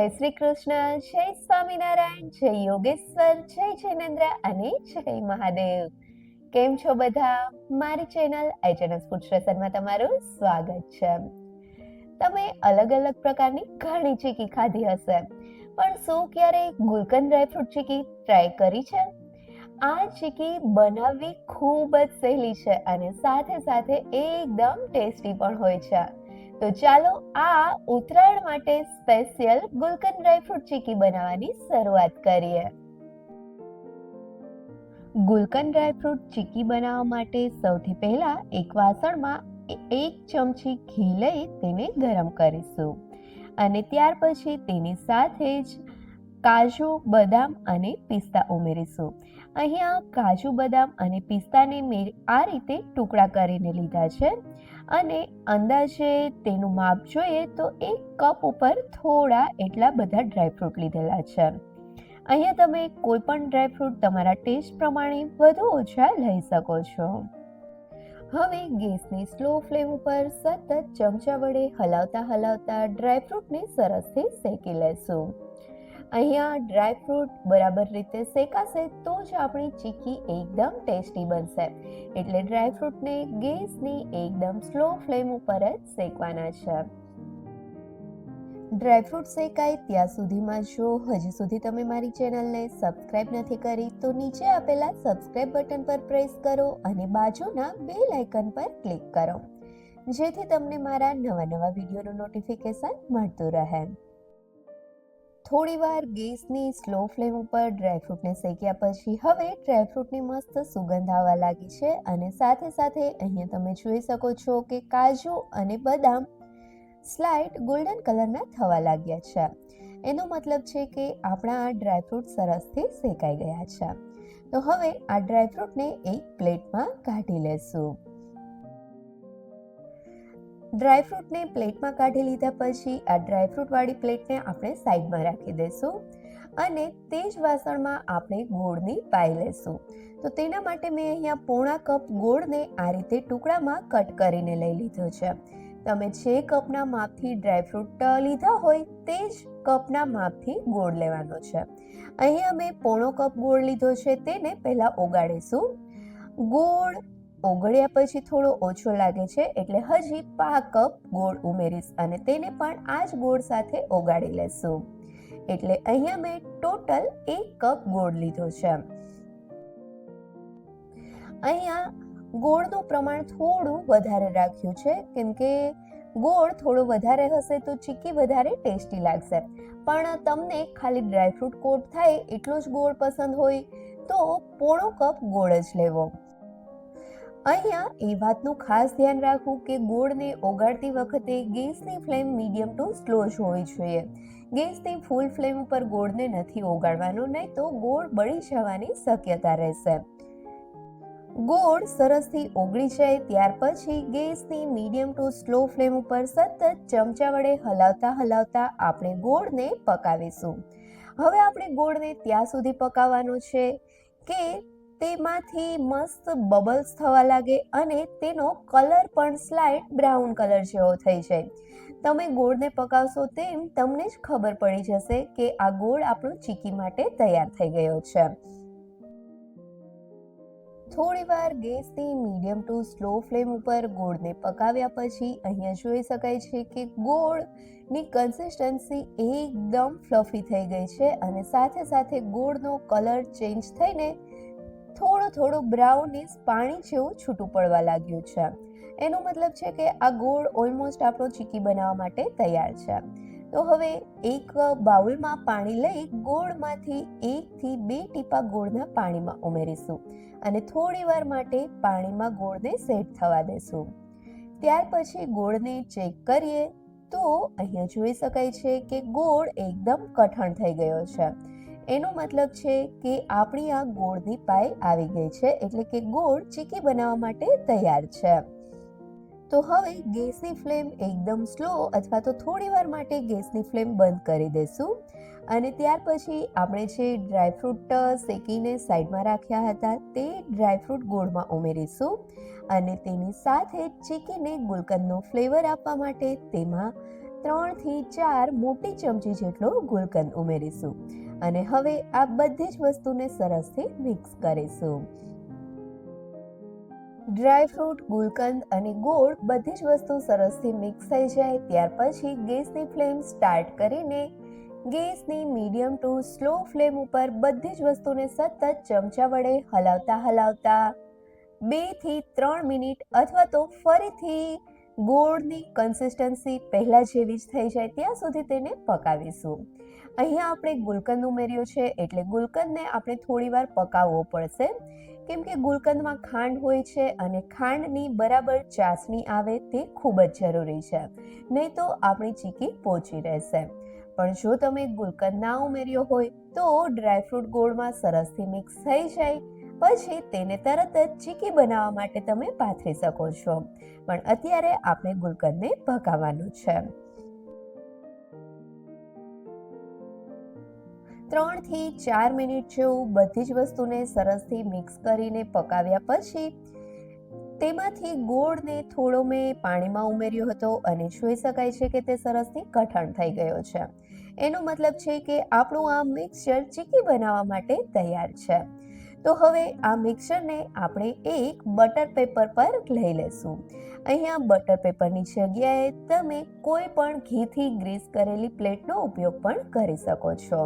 જય શ્રી કૃષ્ણ, જય સ્વામિનારાયણ, જય યોગેશ્વર, જય જૈનેન્દ્ર અને જય મહાદેવ. કેમ છો બધા? મારી ચેનલ એજનસ ફૂડ સ્ટેશનમાં તમારું સ્વાગત છે. તમે અલગ અલગ પ્રકારની ઘણી ચીકી ખાધી હશે, પણ શું ક્યારેય ગુલકંદ ડ્રાયફ્રૂટ ચીકી ટ્રાય કરી છે? આ ચીકી બનાવવી ખૂબ જ સહેલી છે અને સાથે સાથે એકદમ ટેસ્ટી પણ હોય છે. તો ચાલો આ ઉત્તરાયણ માટે સ્પેશિયલ ગુલકંદ ડ્રાયફ્રૂટ ચીકી બનાવવાની શરૂઆત કરીએ. ગુલકંદ ડ્રાયફ્રૂટ ચીકી બનાવવા માટે સૌથી પહેલા એક વાસણમાં એક ચમચી ઘી લઈ તેને ગરમ કરીશું અને ત્યાર પછી તેની સાથે જ કાજુ, બદામ અને પિસ્તા ઉમેરીશું. અહીંયા કાજુ, બદામ અને પિસ્તાને મેં આ રીતે ટુકડા કરીને લીધા છે. અને અંદાજે તેનું માપ જોઈએ તો એક કપ ઉપર થોડા એટલા બધા ડ્રાયફ્રૂટ લીધેલા છે. અહીંયા તમે કોઈ પણ ડ્રાયફ્રૂટ તમારા ટેસ્ટ પ્રમાણે વધુ ઓછા લઈ શકો છો. હવે ગેસની સ્લો ફ્લેમ ઉપર સતત ચમચા વડે હલાવતા હલાવતા ડ્રાયફ્રૂટને સરસથી શેકી લેશું. અહીંયા ડ્રાયફ્રૂટ બરાબર રીતે શેકાશે તો જ આપણી ચીકી એકદમ ટેસ્ટી બનશે. એટલે ડ્રાયફ્રૂટને ગેસની એકદમ સ્લો ફ્લેમ ઉપર જ શેકવાના છે. ડ્રાયફ્રૂટ શેકાય ત્યાં સુધીમાં જો હજી સુધી તમે મારી ચેનલને સબસ્ક્રાઇબ નથી કરી તો નીચે આપેલા સબસ્ક્રાઇબ બટન પર પ્રેસ કરો અને બાજુના બેલ આઇકન પર ક્લિક કરો. જેથી તમને મારા નવા નવા વિડીયોનું નોટિફિકેશન મળતું રહે. થોડીવાર ગેસની સ્લો ફ્લેમ ઉપર ડ્રાયફ્રૂટને શેક્યા પછી હવે ડ્રાયફ્રૂટની મસ્ત સુગંધ આવવા લાગી છે અને સાથે સાથે અહીંયા તમે જોઈ શકો છો કે કાજુ અને બદામ સ્લાઇટ ગોલ્ડન કલરના થવા લાગ્યા છે. એનો મતલબ છે કે આપણા આ ડ્રાયફ્રૂટ સરસથી શેકાઈ ગયા છે. તો હવે આ ડ્રાયફ્રૂટને એક પ્લેટમાં કાઢી લેશું. ડ્રાયફ્રૂટને પ્લેટમાં કાઢી લીધા પછી આ ડ્રાયફ્રૂટવાળી પ્લેટને આપણે સાઈડમાં રાખી દઈશું અને તે જ વાસણમાં આપણે ગોળની પાઈ લેશું તો તેના માટે મેં અહીંયા પોણા કપ ગોળને આ રીતે ટુકડામાં કટ કરીને લઈ લીધો છે. તમે જે કપના માપથી ડ્રાયફ્રૂટ લીધા હોય તે જ કપના માપથી ગોળ લેવાનો છે. અહીંયા મેં પોણો કપ ગોળ લીધો છે તેને પહેલાં ઓગાળીશું. ગોળ ઓગળ્યા પછી થોડો ઓછો લાગે છે એટલે હજી પા કપ ગોળ ઉમેરીશ અને તેને પણ આ જ ગોળ સાથે ઓગાળી લેશું. એટલે અહીંયા મેં ટોટલ એક કપ ગોળ લીધો છે. અહીંયા ગોળનું પ્રમાણ થોડું વધારે રાખ્યું છે, કેમ કે ગોળ થોડો વધારે હશે તો ચીકી વધારે ટેસ્ટી લાગશે. પણ તમને ખાલી ડ્રાયફ્રૂટ કોટ થાય એટલો જ ગોળ પસંદ હોય તો પોણો કપ ગોળ જ લેવો. અહીંયા એ વાતનું ખાસ ધ્યાન રાખવું કે ગોળને ઓગાળતી વખતે ગેસની ફ્લેમ મીડિયમ ટુ સ્લો જ હોવી જોઈએ. ગેસની ફૂલ ફ્લેમ ઉપર ગોળને નથી ઓગાળવાનું, નહીં તો ગોળ બળી જવાની શક્યતા રહેશે. ગોળ સરસથી ઓગળી જાય ત્યાર પછી ગેસની મીડિયમ ટુ સ્લો ફ્લેમ ઉપર સતત ચમચા વડે હલાવતા હલાવતા આપણે ગોળને પકાવીશું. હવે આપણે ગોળને ત્યાં સુધી પકાવવાનો છે કે તેમાંથી મસ્ત બબલ્સ થવા લાગે અને તેનો કલર પણ સ્લાઇટ બ્રાઉન કલર જેવો થઈ જાય. તમે ગોળને પકાવશો તેમ તમને જ ખબર પડી જશે કે આ ગોળ આપણો ચીકી માટે તૈયાર થઈ ગયો છે. થોડીવાર ગેસની મીડિયમ ટુ સ્લો ફ્લેમ ઉપર ગોળને પકાવ્યા પછી અહીંયા જોઈ શકાય છે કે ગોળની કન્સિસ્ટન્સી એકદમ ફ્લફી થઈ ગઈ છે અને સાથે સાથે ગોળનો કલર ચેન્જ થઈને થોડો થોડો બ્રાઉનીસ પાણી જેવું છૂટું પડવા લાગ્યું છે. એનો મતલબ છે કે આ ગોળ ઓલમોસ્ટ આપણો ચીકી બનાવવા માટે તૈયાર છે. તો હવે એક બાઉલમાં પાણી લઈ ગોળમાંથી એકથી બે ટીપા ગોળના પાણીમાં ઉમેરીશું અને થોડી વાર માટે પાણીમાં ગોળને સેટ થવા દેશું. ત્યાર પછી ગોળને ચેક કરીએ તો અહીંયા જોઈ શકાય છે કે ગોળ એકદમ કઠણ થઈ ગયો છે. એનો મતલબ છે કે આપણી આ ગોળની પાઈ આવી ગઈ છે એટલે કે ગોળ ચીકી બનાવવા માટે તૈયાર છે. તો હવે ગેસની ફ્લેમ એકદમ સ્લો અથવા તો થોડી વાર માટે ગેસની ફ્લેમ બંધ કરી દઈશું અને ત્યાર પછી આપણે જે ડ્રાયફ્રૂટ શેકીને સાઈડમાં રાખ્યા હતા તે ડ્રાયફ્રૂટ ગોળમાં ઉમેરીશું. અને તેની સાથે ચીકીને ગુલકંદનો ફ્લેવર આપવા માટે તેમાં ત્રણથી ચાર મોટી ચમચી જેટલો ગુલકંદ ઉમેરીશું અને હવે આ બધી જ વસ્તુને સરસથી મિક્સ કરીશું. ડ્રાયફ્રૂટ ગુલકંદ અને ગોળ બધી જ વસ્તુ સરસથી મિક્સ થઈ જાય, ત્યાર પછી ગેસની ફ્લેમ સ્ટાર્ટ કરીને ગેસની મીડિયમ ટુ સ્લો ફ્લેમ ઉપર બધી જ વસ્તુને સતત ચમચા વડે હલાવતા હલાવતા બેથી ત્રણ મિનિટ અથવા તો ફરીથી ગોળની કન્સિસ્ટન્સી પહેલાં જેવી જ થઈ જાય ત્યાં સુધી તેને પકાવીશું. અહીંયા આપણે ગુલકંદ ઉમેર્યો છે, એટલે ગુલકંદને આપણે થોડીવાર પકાવવો પડશે. કેમ કે ગુલકંદમાં ખાંડ હોય છે અને ખાંડની બરાબર ચાસણી આવે તે ખૂબ જ જરૂરી છે, નહીં તો આપણી ચીકી પોચી રહેશે. પણ જો તમે ગુલકંદ ના ઉમેર્યો હોય તો ડ્રાયફ્રૂટ ગોળમાં સરસથી મિક્સ થઈ જાય પછી તેને તરત જ ચીકી બનાવવા માટે તમે પાથરી શકો છો. પણ અત્યારે આપણે ગુલકંદને પકાવવાનું છે. ત્રણથી ચાર મિનિટ જેવું બધી જ વસ્તુને સરસથી મિક્સ કરીને પકાવ્યા પછી તેમાંથી ગોળને થોડો મેં પાણીમાં ઉમેર્યો હતો અને જોઈ શકાય છે કે તે સરસથી કઠણ થઈ ગયો છે. એનો મતલબ છે કે આપણું આ મિક્સચર ચીકી બનાવવા માટે તૈયાર છે. તો હવે આ મિક્સરને આપણે એક બટર પેપર પર લઈ લેશું. અહીંયા બટર પેપરની જગ્યાએ તમે કોઈ પણ ઘીથી ગ્રીસ કરેલી પ્લેટનો ઉપયોગ પણ કરી શકો છો.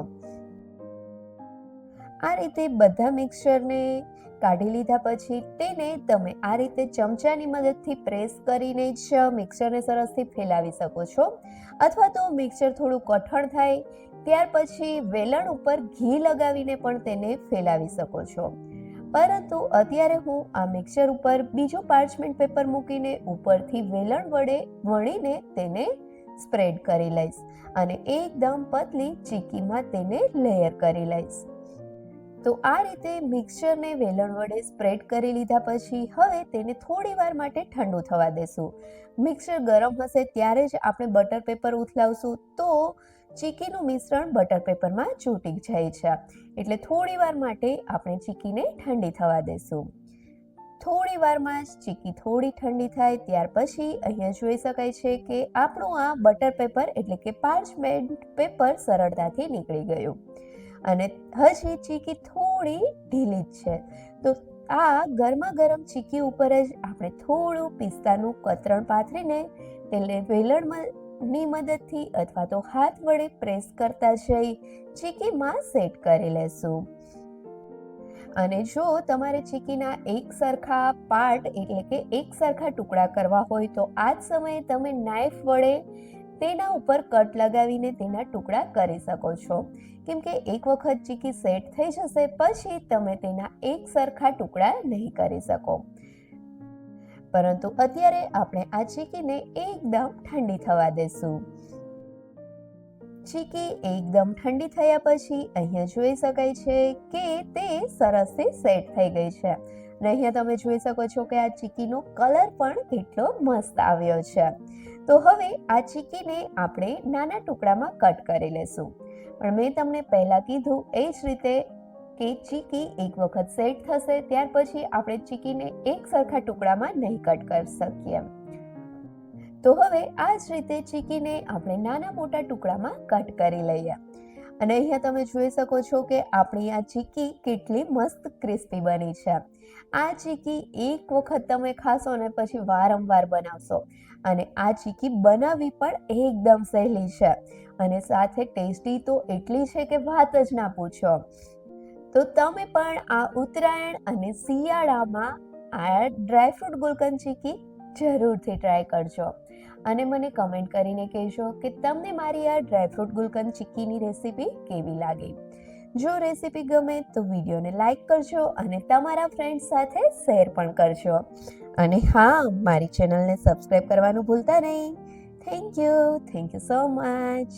આ રીતે બધા મિક્સરને કાઢી લીધા પછી તેને તમે આ રીતે ચમચાની મદદથી પ્રેસ કરીને જ મિક્સરને સરસથી ફેલાવી શકો છો. અથવા તો મિક્સર થોડું કઠણ થાય ત્યાર પછી વેલણ ઉપર ઘી લગાવીને પણ તેને ફેલાવી શકો છો. પરંતુ અત્યારે હું આ મિક્સર ઉપર બીજો પાર્ચમેન્ટ પેપર મૂકીને ઉપરથી વેલણ વડે વણીને તેને સ્પ્રેડ કરી લઈશ અને એકદમ પતલી ચીકીમાં તેને લેયર કરી લઈશ. તો આ રીતે મિક્સરને વેલણ વડે સ્પ્રેડ કરી લીધા પછી હવે તેને થોડી વાર માટે ઠંડુ થવા દેશું. મિક્સર ગરમ હશે ત્યારે જ આપણે બટર પેપર ઉથલાવશું તો ચીકીનું મિશ્રણ બટર પેપરમાં ચૂંટી જાય છે. એટલે થોડી વાર માટે આપણે ચીકીને ઠંડી થવા દઈશું થોડી વારમાં જ ચીકી થોડી ઠંડી થાય, ત્યાર પછી અહીંયા જોઈ શકાય છે કે આપણું આ બટર પેપર એટલે કે પાર્ચમેન્ટ પેપર સરળતાથી નીકળી ગયું. અને હજી ચીકી થોડી ઢીલી જ છે. તો આ ગરમા ગરમ ચીકી ઉપર જ આપણે થોડું પિસ્તાનું કતરણ પાથરીને તેને વેલણની મદદથી અથવા તો હાથ વડે પ્રેસ કરતા જઈ ચીકીમાં સેટ કરી લેશું. અને જો તમારે ચીકીના એક સરખા પાર્ટ એટલે કે એક સરખા ટુકડા કરવા હોય, તો આ જ સમયે તમે નાઈફ વડે તેના ઉપર કટ લગાવીને તેના ટુકડા કરી શકો છો. કેમ કે એક વખત ચીકી સેટ થઈ જશે, પછી તમે તેના એક સરખા ટુકડા નહીં કરી શકો. પરંતુ અત્યારે આપણે આ ચીકીને એકદમ ઠંડી થવા દેશું. ચીકી એકદમ ઠંડી થયા પછી અહીંયા જોઈ શકાય છે કે તે સરસથી સેટ થઈ ગઈ છે. અને અહીંયા તમે જોઈ શકો છો કે આ ચીકીનો કલર પણ કેટલો મસ્ત આવ્યો છે. તો હવે આ ચીકીને આપણે નાના ટુકડામાં કટ કરી લેશું. પણ મેં તમને પહેલાં કીધું એ જ રીતે કે ચીકી એક વખત સેટ થશે, ત્યાર પછી આપણે ચીકીને એક સરખા ટુકડામાં નહીં કટ કરી શકીએ. તો હવે આ જ રીતે ચીકીને આપણે નાના મોટા ટુકડામાં કટ કરી લઈએ. અને અહીંયા તમે જોઈ શકો છો કે આપણી આ ચીકી કેટલી મસ્ત ક્રિસ્પી બની છે. આ ચીકી એક વખત તમે ખાશો ને પછી વારંવાર બનાવશો. અને આ ચીકી બનાવવી પણ એકદમ સહેલી છે. અને સાથે ટેસ્ટી તો એટલી છે કે વાત જ ના પૂછો. તો તમે પણ આ ઉત્તરાયણ અને શિયાળામાં આ ડ્રાયફ્રૂટ ગુલકંદ ચીકી જરૂરથી ટ્રાય કરજો. અને મને કમેન્ટ કરીને કહેજો કે તમને મારી આ ડ્રાયફ્રૂટ ગુલકંદ ચીક્કીની રેસીપી કેવી લાગી? જો રેસીપી ગમે તો વિડીયોને લાઈક કરજો અને તમારા ફ્રેન્ડ્સ સાથે શેર પણ કરજો. અને હા, મારી ચેનલને સબસ્ક્રાઈબ કરવાનું ભૂલતા નહીં. Thank you thank you so much